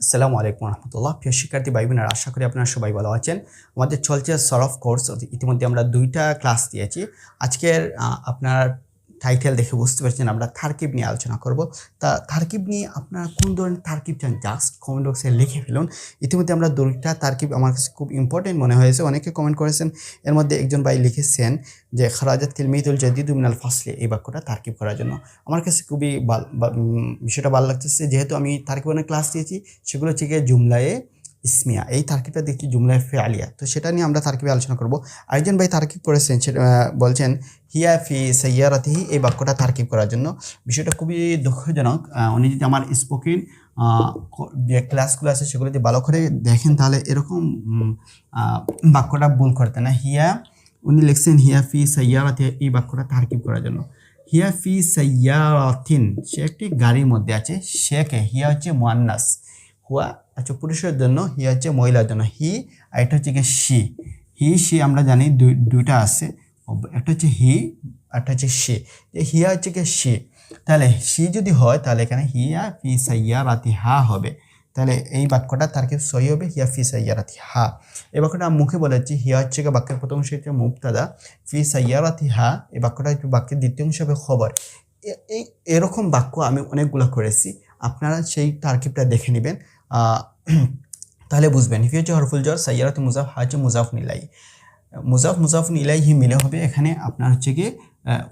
আসসালামু আলাইকুম রহমতুল্লাহ। প্রিয় শিক্ষার্থী ভাই বোনেরা আশা করি আপনারা সবাই ভালো আছেন। আমাদের চলছে সরফ কোর্স ইতিমধ্যে আমরা দুইটা ক্লাস দিয়েছি। আজকের আপনার টাইটেল দেখে বুঝতে পারছেন, আমরা থার্কিব নিয়ে আলোচনা করব। তা থার্কিব নিয়ে আপনারা কোন ধরনের তারকিব চান জাস্ট কমেন্ট বক্সে লিখে ফেলুন। ইতিমধ্যে আমরা দুইটা তারকিব আমার কাছে খুব ইম্পর্টেন্ট মনে হয়েছে, অনেকে কমেন্ট করেছেন। এর মধ্যে একজন ভাই লিখেছেন যে, খারাজাত তিলমিদুল জাদিদ মিনাল ফাসলে এই বাক্যটা তারকিব করার জন্য। আমার কাছে খুবই বিষয়টা ভালো লাগতেছে, যেহেতু আমি তারকিবানের ক্লাস দিয়েছি সেগুলো গিয়ে জুমলায়ে ইসমিয়া, এই তারকিবটা দেখছি জুমলায় ফেয়ালিয়া তো সেটা নিয়ে আমরা তারকিবে আলোচনা করব। আরেকজন ভাই তারকিব করেছেন বলছেন, হিয়া ফি সৈয়ারাতিহি এই বাক্যটা তারকিব করার জন্য। বিষয়টা খুবই দুঃখজনক। উনি যদি আমার স্পোকেন যে ক্লাসগুলো আছে সেগুলো যদি ভালো করে দেখেন, তাহলে এরকম বাক্যটা ভুল করতেন না। হিয়া, উনি লিখছেন, হিয়া ফি সৈয়ারাতি এই বাক্যটা তারকিব করার জন্য। হিয়া ফি সৈয়ারাতিন সে একটি গাড়ির মধ্যে আছে কে? হিয়া হচ্ছে মোয়ান্নাস। হুয়া আচ্ছা পুরুষের জন্য হি হচ্ছে মহিলার জন্য। হি আর এটা হচ্ছে গিয়ে শি। হি, শি আমরা জানি দুই, দুইটা আছে। একটা হচ্ছে হি একটা হচ্ছে যে হিয়া হচ্ছে গিয়ে শি। তাহলে শি যদি হয়, তাহলে এখানে হিয়া ফি সাইয়া রাতি হা হবে। তাহলে এই বাক্যটা তার কি সহি হবে? হিয়া ফি সাইয়া রাতি হা। এই বাক্যটা মুখে বলেছি হিয়া হচ্ছে বাক্যের প্রথম অংশ হচ্ছে মুক্তাদা ফি সাইয়া রাতি হা এই বাক্যটা হচ্ছে বাক্যের দ্বিতীয় অংশ হবে খবর। এই, এরকম বাক্য আমি অনেকগুলো করেছি। আপনারা সেই তারকিবটা দেখে নেবেন। তাহলে বুঝবেন হিফি হচ্ছে হরফুল জর, সাইয়ারাত মুজাফ হা হচ্ছে মুজাফ নিলাই মুজাফ মুজাফ নিলাই হি মিলে হবে এখানে আপনার হচ্ছে কি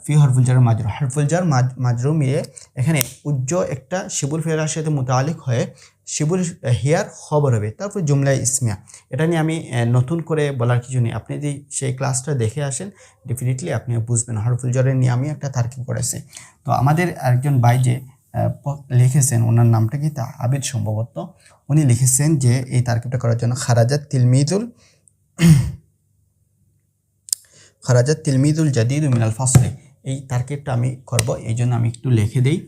ফি হরফুল জার মাজরু। হরফুল জার, মাজ- মাজরু মিলে এখানে উজ্জ একটা শিবুল ফেরার সাথে মোতালিক হয়ে শিবুল হিয়ার খবর হবে। তারপর জুমলা ইসমিয়া। এটা নিয়ে আমি নতুন করে বলার কিছু নেই। আপনি যদি সেই ক্লাসটা দেখে আসেন ডেফিনেটলি আপনি বুঝবেন। হরফুল জরের নিয়ে আমি একটা তার্কিক করেছি তো আমাদের একজন ভাই যে লিখেছেন, ওনার নামটা কি? তা আবিদ সম্ভবত। উনি লিখেছেন যে, এই তার্কিবটা করার জন্য খারাজাত তিলমিদুল খারাজাত তিলমিদুল জাদিদ মিনাল ফাসলে। এই তার্কিবটা আমি করব, এই জন্য আমি একটু লিখে দেই।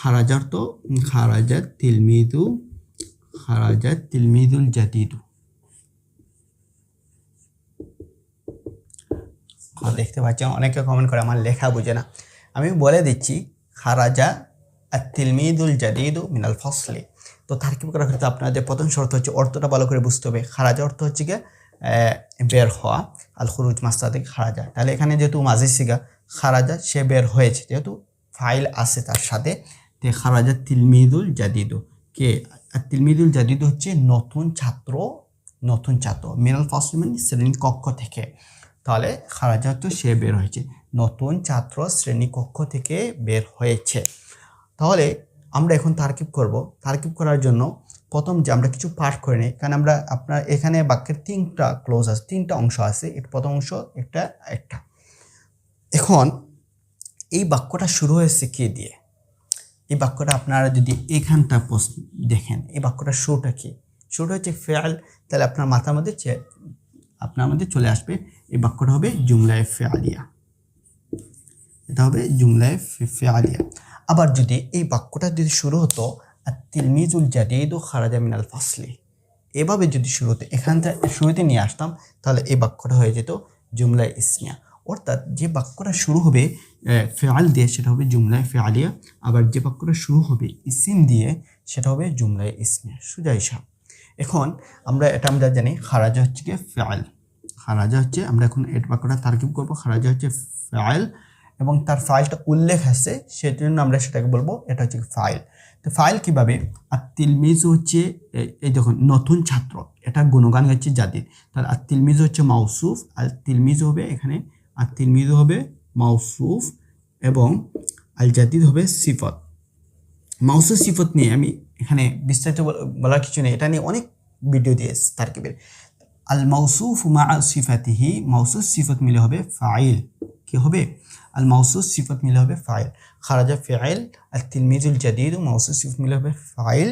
খারাজার তো খারাজাত তিলমিদু, খারাজাত তিলমিদুল জাদিদু। দেখতে পাচ্ছেন, অনেকে কমেন্ট করে, আমার লেখা বুঝে না। আমি বলে দিচ্ছি, খারাজা আর তিলমিদুল জাদিদু মিনাল ফসলে তো তার তার্কিব করার ক্ষেত্রে আপনাদের প্রথম শর্ত হচ্ছে অর্থটা ভালো করে বুঝতে হবে। খারাজা অর্থ হচ্ছে গিয়ে বের হওয়া, আল খুরুজ মাস্তাদিক খারাজা। তাহলে এখানে যেহেতু মাঝি সিগা খারাজা, সে বের হয়েছে। যেহেতু ফাইল আছে তার সাথে, তে খারাজা তিলমিদুল জাদিদু। কে? তিলমিদুল জাদিদু হচ্ছে নতুন ছাত্র নতুন ছাত্র। মিনাল ফসল মানে শ্রেণি কক্ষ থেকে। তাহলে খারাজা তো সে বের হয়েছে। নতুন ছাত্র শ্রেণি কক্ষ থেকে বের হয়েছে। তাহলে আমরা এখন তারকিব করব। তারকিব করার জন্য প্রথম যে আমরা কিছু পাঠ করে নিই, কারণ আমরা আপনার এখানে বাক্যের তিনটা ক্লোজ আছে, তিনটা অংশ আছে। একটা প্রথম অংশ, একটা একটা। এখন এই বাক্যটা শুরু হয়েছে কে দিয়ে? এই বাক্যটা আপনারা যদি এখানটা প্রশ্ন দেখেন, এই বাক্যটা শুরুটা কি? শুরুটা হচ্ছে ফেয়াল তাহলে আপনার মাথার মধ্যে আপনার মধ্যে চলে আসবে, এই বাক্যটা হবে জুমলায় ফেয়ালিয়া এটা হবে জুমলায় ফেয়ালিয়া আবার যদি এই বাক্যটা যদি শুরু হতো আর তিলমিজুল জাদিদু খারাজা মিনাল ফাসলি। এভাবে যদি শুরু হতো এখানটা শুরুতে নিয়ে আসতাম, তাহলে এই বাক্যটা হয়ে যেত জুমলায় ইসমিয়া। অর্থাৎ যে বাক্যটা শুরু হবে ফেয়াল দিয়ে, সেটা হবে জুমলায় ফেয়ালিয়া আবার যে বাক্যটা শুরু হবে, ইসিম দিয়ে, সেটা হবে জুমলায় ইসমিয়া। সুজা হিসাব এখন আমরা এটা আমরা জানি, খারাজা হচ্ছে কি ফেয়াল খারাজা হচ্ছে, আমরা এখন এই বাক্যটা তারকিব করব, খারাজা হচ্ছে ফাইল এবং তার ফাইলটা উল্লেখ আছে জন্য আমরা সেটাকে বলব, এটা হচ্ছে ফাইল তো ফাইল কীভাবে? আর তিলমিজ হচ্ছে এই দেখুন, নতুন ছাত্র। এটা গুণগান হচ্ছে জাতির। তাহলে আর তিলমিজ হচ্ছে মাউসুফ। আর তিলমিজ হবে এখানে আর তিলমিজ হবে মাউসুফ এবং আল জাতিদ হবে সিফত। মাউসুফ সিফত নিয়ে আমি এখানে বিস্তারিত বল- বলার কিছু নেই। এটা নিয়ে অনেক ভিডিও দিয়েছি তারকিবের আল মাউসুফ মা সিফাতিহি, মাউসুফ সিফত মিলে হবে ফাইল কি হবে? আল মাউসুফ সিফত মিলে হবে ফাইল। খারাজা ফাইল আর তিলমিজুল জাদিদ মাউসুফ সিফত মিলে হবে ফাইল।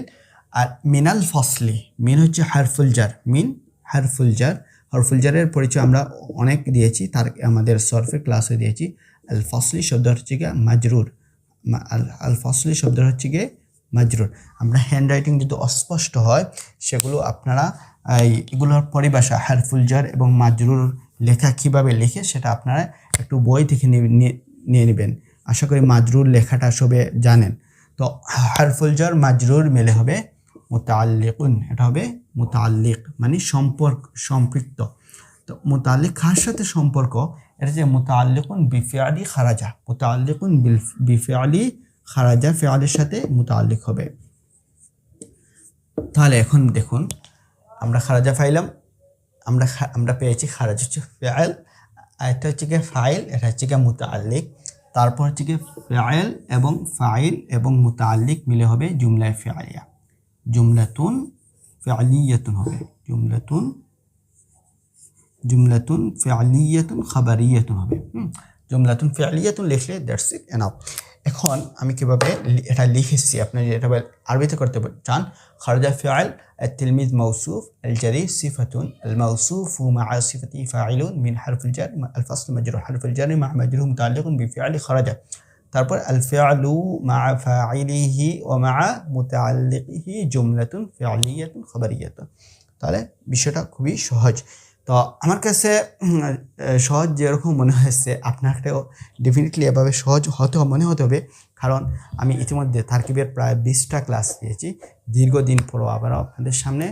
আর মিনাল ফসলি, মিন হচ্ছে হারফুল জার, মিন হারফুল জার। হারফুল জারের পরিচয় আমরা অনেক দিয়েছি, তার আমাদের সরফের ক্লাসে দিয়েছি। আল ফসলি শব্দ হচ্ছে গিয়ে মাজরুর। আল ফসলি শব্দ হচ্ছে গিয়ে মাজরুর। আমরা হ্যান্ড রাইটিং যদি অস্পষ্ট হয়, সেগুলো আপনারা এগুলোর পরিভাষা হারফুল জার এবং মাজরুর লেখা কীভাবে লেখে সেটা আপনারা একটু বই থেকে নিয়ে- নেবেন। আশা করি মাজরুর লেখাটা সবে জানেন। তো হারফুল জার মাজরুর মেলে হবে মুতাল্লিকুন, এটা হবে মোতাল্লিক মানে সম্পর্ক, সম্পৃক্ত। তো মোতাল্লিক কার সাথে সম্পর্ক? এটা যে মুতাল্লিকুন বিফিয়ালি খারাজা, মোতাল্লিকুন বিফিয়ালি খারাজা ফিয়ালের সাথে মোতাল্লিক হবে। তাহলে এখন দেখুন, আমরা খারাজা ফাইলাম আমরা আমরা পেয়েছি খারাজ হচ্ছে ফেয়াল এটা হচ্ছে গিয়ে ফাইল, এটা হচ্ছে গিয়ে মুতাল্লিক তারপর হচ্ছে গিয়ে ফেয়াল এবং ফাইল এবং মুতাল্লিক মিলে হবে জুমলায় ফেয়ালিয়া জুমলাতুন ফেয়ালিয়াতুন হবে। জুমলাতুন জুমলাতুন ফেয়ালিয়াতুন খাবারিয়াতুন হবে। হুম, জুমলাতুন ফেয়ালিয়াতুন লিখলে দ্যাটস ইট, এনাফ। এখন আমি কিভাবে লি- এটা লিখেছি আপনি যদি এটা আরবিতে করতে চান খারজা ফেয়াল التلميذ موصوف الجري صفة الموصوف مع صفته فاعل من حرف الجر الفصل مجرور حرف الجر مع مجرور متعلق بفعل خرج তারপর الفعل مع فاعله ومع متعلقه جملة فعلية خبرية তাহলে বিষয়টা খুবই সহজ তো আমার কাছে সহজ যেরকম মনে হয়েছে আপনাকেও ডেফিনেটলি এভাবে সহজ হতে মনে হতে হবে। কারণ আমি ইতিমধ্যে তারকিবের প্রায় বিশটা ক্লাস দিয়েছি দীর্ঘদিন পরও আবার আপনাদের সামনে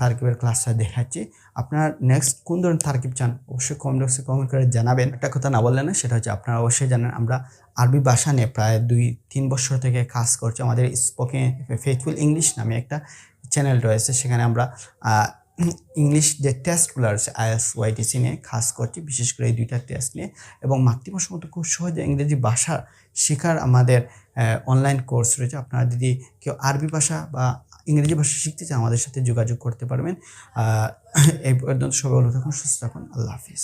তারকিবের ক্লাসটা দেখাচ্ছি। আপনার নেক্সট কোন ধরনের তারকিব চান, অবশ্যই কমেন্ট বক্সে কমেন্ট করে জানাবেন। একটা কথা না বললেন সেটা হচ্ছে আপনারা অবশ্যই জানেন, আমরা আরবি ভাষা নিয়ে প্রায় দুই, তিন বছর থেকে কাজ করছি। আমাদের স্পোকেন ফেথফুল ইংলিশ নামে একটা চ্যানেল রয়েছে। সেখানে আমরা ইংলিশ যে টেস্টগুলো রয়েছে আইএস ওয়াইটিসি নিয়ে, খাস করছি, বিশেষ করে এই দুইটা টেস্ট নিয়ে, এবং মাতৃভাষা মতো খুব সহজে ইংরেজি ভাষা শেখার আমাদের অনলাইন কোর্স রয়েছে। আপনারা যদি কেউ আরবি ভাষা বা ইংরেজি ভাষা শিখতে চান, আমাদের সাথে যোগাযোগ করতে পারবেন। এই পর্যন্ত সবাই ভালো থাকুন, সুস্থ থাকুন। আল্লাহ হাফিজ।